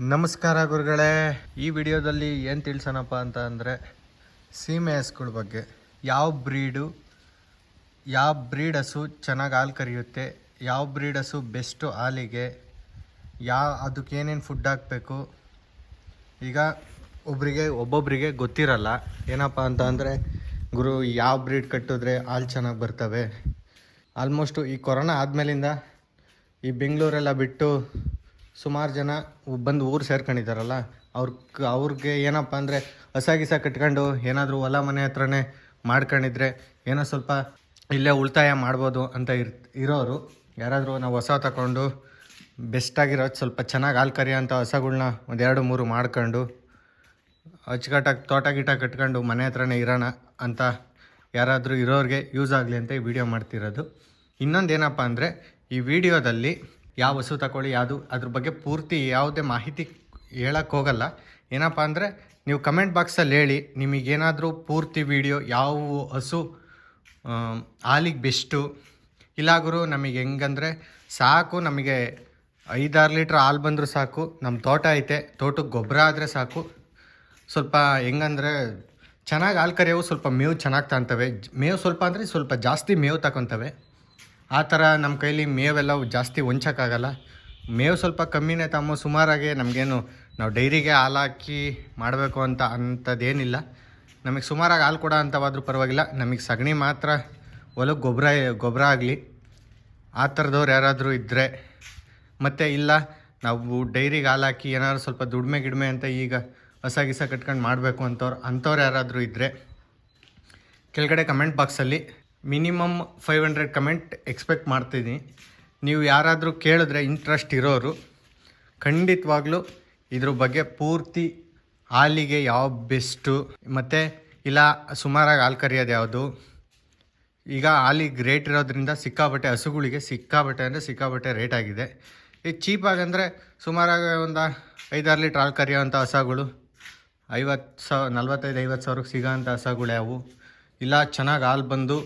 ನಮಸ್ಕಾರ ಗುರುಗಳೇ. ಈ ವಿಡಿಯೋದಲ್ಲಿ ಏನು ತಿಳಿಸೋಣಪ್ಪ ಅಂತ ಅಂದರೆ ಸೀಮೆ ಹಸುಗಳ ಬಗ್ಗೆ. ಯಾವ ಬ್ರೀಡು, ಯಾವ ಬ್ರೀಡ್ ಹಸು ಚೆನ್ನಾಗಿ ಹಾಲು ಕರೆಯುತ್ತೆ, ಯಾವ ಬ್ರೀಡ್ ಹಸು ಬೆಸ್ಟು ಹಾಲಿಗೆ ಅದಕ್ಕೆ ಏನೇನು ಫುಡ್ ಹಾಕಬೇಕು. ಈಗ ಒಬ್ಬರಿಗೆ ಒಬ್ಬೊಬ್ಬರಿಗೆ ಗೊತ್ತಿರಲ್ಲ. ಏನಪ್ಪ ಅಂತ ಅಂದರೆ, ಗುರು ಯಾವ ಬ್ರೀಡ್ ಕಟ್ಟಿದ್ರೆ ಹಾಲು ಚೆನ್ನಾಗಿ ಬರ್ತವೆ. ಆಲ್ಮೋಸ್ಟು ಈ ಕೊರೋನಾ ಆದಮೇಲಿಂದ ಈ ಬೆಂಗಳೂರೆಲ್ಲ ಬಿಟ್ಟು ಸುಮಾರು ಜನ ಬಂದು ಊರು ಸೇರ್ಕೊಂಡಿದ್ದಾರಲ್ಲ ಅವ್ರ ಅವ್ರಿಗೆ ಏನಪ್ಪ ಅಂದರೆ ಹೊಸ ಗಿಸ ಕಟ್ಕೊಂಡು ಏನಾದರೂ ಹೊಲ ಮನೆ ಹತ್ರನೇ ಮಾಡ್ಕೊಂಡಿದ್ರೆ ಏನೋ ಸ್ವಲ್ಪ ಇಲ್ಲೇ ಉಳಿತಾಯ ಮಾಡ್ಬೋದು ಅಂತ ಇರ್, ಇರೋರು. ಯಾರಾದರೂ ನಾವು ಹೊಸ ತಗೊಂಡು ಬೆಸ್ಟಾಗಿರೋ ಸ್ವಲ್ಪ ಚೆನ್ನಾಗಿ ಹಾಲು ಕರಿಯೋಂಥ ಹಸಗಳ್ನ ಒಂದೆರಡು ಮೂರು ಮಾಡ್ಕೊಂಡು ಅಚ್ಚುಕಟ್ಟಾಗಿ ತೋಟ ಗೀಟ ಕಟ್ಕೊಂಡು ಮನೆ ಹತ್ರನೇ ಇರೋಣ ಅಂತ ಯಾರಾದರೂ ಇರೋರಿಗೆ ಯೂಸ್ ಆಗಲಿ ಅಂತ ಈ ವಿಡಿಯೋ ಮಾಡ್ತಿರೋದು. ಇನ್ನೊಂದು ಏನಪ್ಪ ಅಂದರೆ ಈ ವಿಡಿಯೋದಲ್ಲಿ ಯಾವ ಹಸು ತಗೊಳ್ಳಿ ಯಾವುದು, ಅದ್ರ ಬಗ್ಗೆ ಪೂರ್ತಿ ಯಾವುದೇ ಮಾಹಿತಿ ಹೇಳಕ್ಕೆ ಹೋಗಲ್ಲ. ಏನಪ್ಪ ಅಂದರೆ ನೀವು ಕಮೆಂಟ್ ಬಾಕ್ಸಲ್ಲಿ ಹೇಳಿ, ನಿಮಗೇನಾದರೂ ಪೂರ್ತಿ ವಿಡಿಯೋ ಯಾವ ಹಸು ಹಾಲಿಗೆ ಬೆಸ್ಟು ಇಲ್ಲ ಗುರು ನಮಗೆ ಹೆಂಗಂದರೆ ಸಾಕು, ನಮಗೆ ಐದಾರು ಲೀಟ್ರ್ ಹಾಲು ಬಂದರೂ ಸಾಕು ನಮ್ಮ ತೋಟ ಐತೆ ತೋಟಕ್ಕೆ ಗೊಬ್ಬರ ಆದರೆ ಸಾಕು. ಸ್ವಲ್ಪ ಹೆಂಗಂದರೆ ಚೆನ್ನಾಗಿ ಹಾಲು ಕರೆಯವು ಸ್ವಲ್ಪ ಮೇವು ಚೆನ್ನಾಗಿ ತಗೊತವೆ ಮೇವು ಸ್ವಲ್ಪ ಅಂದರೆ ಸ್ವಲ್ಪ ಜಾಸ್ತಿ ಮೇವು ತಗೊತವೆ ಆ ಥರ ನಮ್ಮ ಕೈಲಿ ಮೇವೆಲ್ಲ ಜಾಸ್ತಿ ಹೊಂಚೋಕ್ಕಾಗಲ್ಲ ಮೇವು ಸ್ವಲ್ಪ ಕಮ್ಮಿನೇ ತಮ್ಮ ಸುಮಾರಾಗಿ ನಮಗೇನು ನಾವು ಡೈರಿಗೆ ಹಾಲು ಹಾಕಿ ಮಾಡಬೇಕು ಅಂತ ಅಂಥದ್ದೇನಿಲ್ಲ. ನಮಗೆ ಸುಮಾರಾಗಿ ಹಾಲು ಕೊಡೋ ಅಂಥವಾದ್ರೂ ಪರವಾಗಿಲ್ಲ. ನಮಗೆ ಸಗಣಿ ಮಾತ್ರ ಹೊಲಕ್ಕೆ ಗೊಬ್ಬರ ಗೊಬ್ಬರ ಆಗಲಿ. ಆ ಥರದವ್ರು ಯಾರಾದರೂ ಇದ್ದರೆ ಮತ್ತು ಇಲ್ಲ, ನಾವು ಡೈರಿಗೆ ಹಾಲು ಹಾಕಿ ಏನಾದ್ರು ಸ್ವಲ್ಪ ದುಡಿಮೆ ಗಿಡ್ಮೆ ಅಂತ ಈಗ ಹೊಸ ಗಿಸ ಕಟ್ಕೊಂಡು ಮಾಡಬೇಕು ಅಂತವ್ರು, ಅಂಥವ್ರು ಯಾರಾದರೂ ಇದ್ದರೆ ಕೆಳಗಡೆ ಕಮೆಂಟ್ ಬಾಕ್ಸಲ್ಲಿ minimum five hundred comment expect ಮಾಡ್ತೀನಿ ನೀವು ಯಾರಾದರೂ ಕೇಳಿದ್ರೆ ಇಂಟ್ರೆಸ್ಟ್ ಇರೋರು, ಖಂಡಿತವಾಗ್ಲೂ ಇದ್ರ ಬಗ್ಗೆ ಪೂರ್ತಿ ಹಾಲಿಗೆ ಯಾವ ಬೆಸ್ಟು, ಮತ್ತು ಇಲ್ಲ ಸುಮಾರಾಗಿ ಹಾಲು ಕರಿಯೋದು ಯಾವುದು? ಈಗ ಹಾಲಿಗೆ ರೇಟ್ ಇರೋದ್ರಿಂದ ಸಿಕ್ಕಾಬಟ್ಟೆ ಹಸುಗಳಿಗೆ ಸಿಕ್ಕಾಬಟ್ಟೆ ಅಂದರೆ ಸಿಕ್ಕಾಬಟ್ಟೆ ರೇಟ್ ಆಗಿದೆ. ಈಗ ಚೀಪಾಗಿ ಅಂದರೆ ಸುಮಾರಾಗಿ ಒಂದು ಐದಾರು ಲೀಟ್ರ್ ಹಾಲು ಕರಿಯೋವಂಥ ಹಸಗಳು, ಐವತ್ತು ಸಾವಿರ ನಲ್ವತ್ತೈದು, ಐವತ್ತು ಸಾವಿರಕ್ಕೆ ಸಿಗೋವಂಥ ಹಸಗಳು ಯಾವುವು ಇಲ್ಲ ಚೆನ್ನಾಗಿ ಹಾಲು ಬಂದು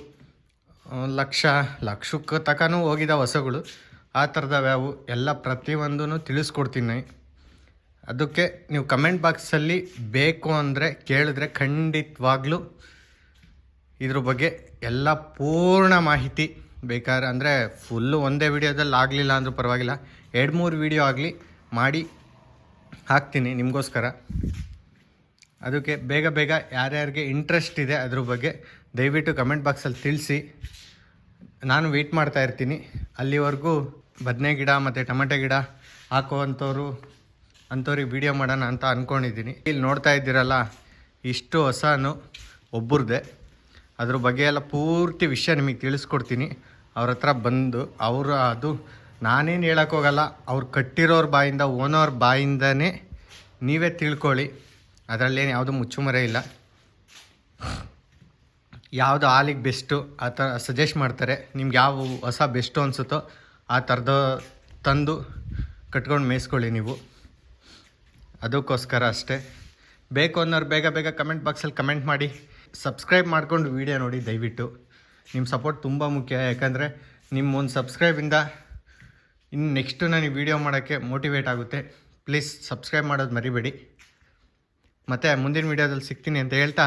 ಲಕ್ಷ, ಲಕ್ಷಕ್ಕೆ ತಕನೂ ಹೋಗಿದ ಹೊಸಗಳು. ಆ ಥರದವ್ಯಾವು ಎಲ್ಲ ಪ್ರತಿಯೊಂದೂ ತಿಳಿಸ್ಕೊಡ್ತೀನಿ. ಅದಕ್ಕೆ ನೀವು ಕಮೆಂಟ್ ಬಾಕ್ಸಲ್ಲಿ ಬೇಕು ಅಂದರೆ ಕೇಳಿದ್ರೆ ಖಂಡಿತವಾಗ್ಲೂ ಇದ್ರ ಬಗ್ಗೆ ಎಲ್ಲ ಪೂರ್ಣ ಮಾಹಿತಿ ಬೇಕಾದ್ರೆ, ಅಂದರೆ ಫುಲ್ಲು ಒಂದೇ ವಿಡಿಯೋದಲ್ಲಿ ಆಗಲಿಲ್ಲ ಅಂದರೂ ಪರವಾಗಿಲ್ಲ. ಎರಡು ಮೂರು ವಿಡಿಯೋ ಆಗಲಿ ಮಾಡಿ ಹಾಕ್ತೀನಿ ನಿಮಗೋಸ್ಕರ. ಅದಕ್ಕೆ ಬೇಗ ಬೇಗ ಯಾರ್ಯಾರಿಗೆ ಇಂಟ್ರೆಸ್ಟ್ ಇದೆ ಅದ್ರ ಬಗ್ಗೆ ದಯವಿಟ್ಟು ಕಮೆಂಟ್ ಬಾಕ್ಸಲ್ಲಿ ತಿಳಿಸಿ. ನಾನು ವೆಯ್ಟ್ ಮಾಡ್ತಾ ಇರ್ತೀನಿ. ಅಲ್ಲಿವರೆಗೂ ಬದನೆ ಗಿಡ ಮತ್ತು ಟೊಮೆಟೊ ಗಿಡ ಹಾಕುವಂಥವ್ರು, ಅಂಥವ್ರಿಗೆ ವಿಡಿಯೋ ಮಾಡೋಣ ಅಂತ ಅಂದ್ಕೊಂಡಿದ್ದೀನಿ ಇಲ್ಲಿ ನೋಡ್ತಾ ಇದ್ದೀರಲ್ಲ, ಇಷ್ಟು ಹೊಸನು ಒಬ್ಬರದೇ ಅದ್ರ ಬಗ್ಗೆ ಎಲ್ಲ ಪೂರ್ತಿ ವಿಷಯ ನಿಮಗೆ ತಿಳಿಸ್ಕೊಡ್ತೀನಿ. ಅವ್ರ ಹತ್ರ ಬಂದು, ಅವರು ಅದು ನಾನೇನು ಹೇಳೋಕ್ಕೋಗಲ್ಲ ಅವ್ರು ಕಟ್ಟಿರೋರ ಬಾಯಿಂದ ಓನೋರ್ ಬಾಯಿಂದನೇ ನೀವೇ ತಿಳ್ಕೊಳ್ಳಿ. ಅದರಲ್ಲೇನು ಯಾವುದೂ ಮುಚ್ಚುಮರೆ ಇಲ್ಲ. ಯಾವುದು ಹಾಲಿಗೆ ಬೆಸ್ಟು ಆ ಥರ ಸಜೆಸ್ಟ್ ಮಾಡ್ತಾರೆ. ನಿಮ್ಗೆ ಯಾವ ಹೊಸ ಬೆಸ್ಟು ಅನಿಸುತ್ತೋ ಆ ಥರದ ತಂದು ಕಟ್ಕೊಂಡು ಮೇಯಿಸ್ಕೊಳ್ಳಿ ನೀವು. ಅದಕ್ಕೋಸ್ಕರ ಅಷ್ಟೇ. ಬೇಕು ಅನ್ನೋರು ಬೇಗ ಬೇಗ ಕಮೆಂಟ್ ಬಾಕ್ಸಲ್ಲಿ ಕಮೆಂಟ್ ಮಾಡಿ. ಸಬ್ಸ್ಕ್ರೈಬ್ ಮಾಡ್ಕೊಂಡು ವೀಡಿಯೋ ನೋಡಿ ದಯವಿಟ್ಟು. ನಿಮ್ಮ ಸಪೋರ್ಟ್ ತುಂಬ ಮುಖ್ಯ. ಯಾಕಂದರೆ ನಿಮ್ಮ ಒಂದು ಸಬ್ಸ್ಕ್ರೈಬಿಂದ ಇನ್ನು ನೆಕ್ಸ್ಟು ನನಗೆ ವೀಡಿಯೋ ಮಾಡೋಕ್ಕೆ ಮೋಟಿವೇಟ್ ಆಗುತ್ತೆ. ಪ್ಲೀಸ್ ಸಬ್ಸ್ಕ್ರೈಬ್ ಮಾಡೋದು ಮರಿಬೇಡಿ. ಮತ್ತು ಮುಂದಿನ ವೀಡಿಯೋದಲ್ಲಿ ಸಿಗ್ತೀನಿ ಅಂತ ಹೇಳ್ತಾ